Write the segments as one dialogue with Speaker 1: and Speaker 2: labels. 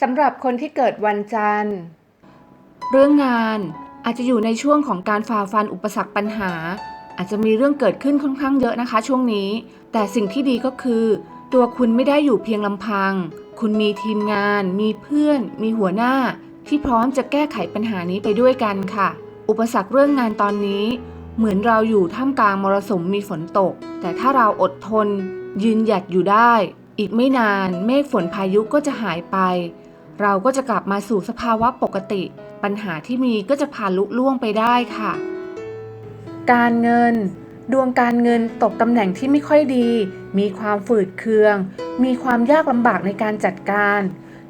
Speaker 1: สำหรับคนที่เกิดวันจันทร์
Speaker 2: เรื่องงานอาจจะอยู่ในช่วงของการฝ่าฟันอุปสรรคปัญหา อาจจะมีเรื่องเกิดขึ้นค่อนข้างเยอะนะคะ ช่วงนี้ แต่สิ่งที่ดีก็คือ ตัวคุณไม่ได้อยู่เพียงลำพัง คุณมีทีมงาน มีเพื่อน มีหัวหน้า ที่พร้อมจะแก้ไขปัญหานี้ไปด้วยกันค่ะ อุปสรรคเรื่องงานตอนนี้ เหมือนเราอยู่ท่ามกลางมรสุมมีฝนตก แต่ถ้าเราอดทน ยืนหยัดอยู่ได้ อีกไม่นาน เมฆฝนพายุก็จะหายไป เราก็จะกลับมาสู่สภาวะปกติ ปัญหาที่มีก็จะผ่านลุล่วงไปได้ค่ะ
Speaker 1: การเงิน ดวงการเงินตกตำแหน่งที่ไม่ค่อยดี มีความฝืดเคือง มีความยากลำบากในการจัดการ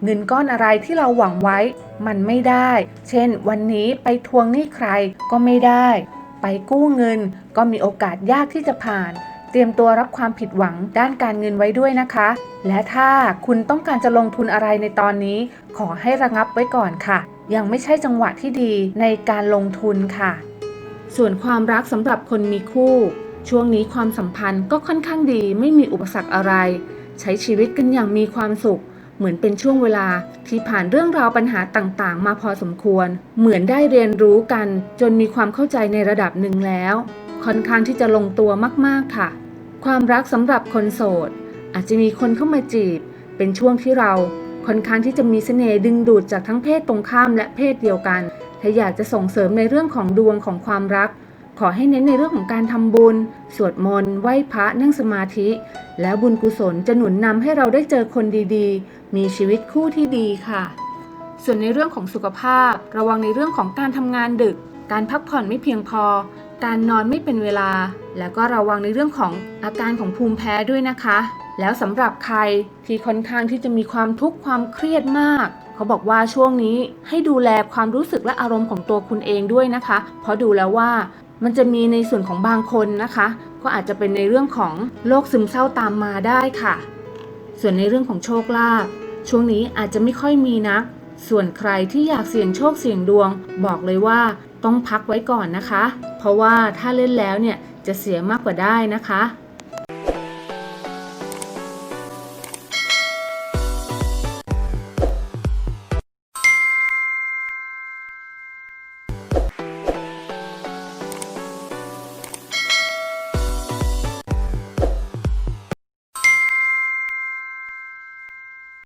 Speaker 1: เงินก้อนอะไรที่เราหวังไว้ มันไม่ได้ เช่น วันนี้ไปทวงหนี้ใครก็ไม่ได้ ไปกู้เงินก็มีโอกาสยากที่จะผ่าน เตรียมตัวรับความผิดหวังด้านการเงินไว้ด้วยนะคะ และถ้าคุณต้องการจะลงทุนอะไรในตอนนี้ ขอให้ระงับไว้ก่อนค่ะ ยังไม่ใช่จังหวะที่ดีในการลงทุนค่ะ
Speaker 2: ส่วนความรักสำหรับคนมีคู่ ช่วงนี้ความสัมพันธ์ก็ค่อนข้างดีไม่มีอุปสรรคอะไร ใช้ชีวิตกันอย่างมีความสุข เหมือนเป็นช่วงเวลาที่ผ่านเรื่องราวปัญหาต่างๆ มาพอสมควร เหมือนได้เรียนรู้กัน จนมีความเข้าใจในระดับหนึ่งแล้วค่อนข้างที่จะลงตัวมาก ๆ ค่ะ ความรักสำหรับคนโสด อาจจะมีคนเข้ามาจีบ เป็นช่วงที่เราค่อนข้างที่จะมีเสน่ห์ดึงดูดจากทั้งเพศตรงข้ามและเพศเดียวกัน ถ้าอยากจะส่งเสริมในเรื่องของดวงของความรัก ขอให้เน้นในเรื่องของการทำบุญ สวดมนต์ไหว้พระนั่งสมาธิ แล้วบุญกุศลจะหนุนนำให้เราได้เจอคนดีๆ มีชีวิตคู่ที่ดีค่ะ ส่วนในเรื่องของสุขภาพ ระวังในเรื่องของการทำงานดึก การพักผ่อนไม่เพียงพอ การนอนไม่เป็นเวลา แล้วก็ระวังในเรื่องของอาการของภูมิแพ้ด้วยนะคะ แล้วสำหรับใครที่ค่อนข้างที่จะมีความทุกข์ความเครียดมาก เขาบอกว่าช่วงนี้ให้ดูแลความรู้สึกและอารมณ์ของตัวคุณเองด้วยนะคะ เพราะดูแล้วว่ามันจะมีในส่วนของบางคนนะคะ ก็อาจจะเป็นในเรื่องของโรคซึมเศร้าตามมาได้ค่ะ ส่วนในเรื่องของโชคลาภช่วงนี้อาจจะไม่ค่อยมีนัก ส่วนใครที่อยากเสี่ยงโชคเสี่ยงดวง บอกเลยว่า ต้องพักไว้ก่อนนะคะ เพราะว่าถ้าเล่นแล้วเนี่ยจะเสียมากกว่าได้นะคะ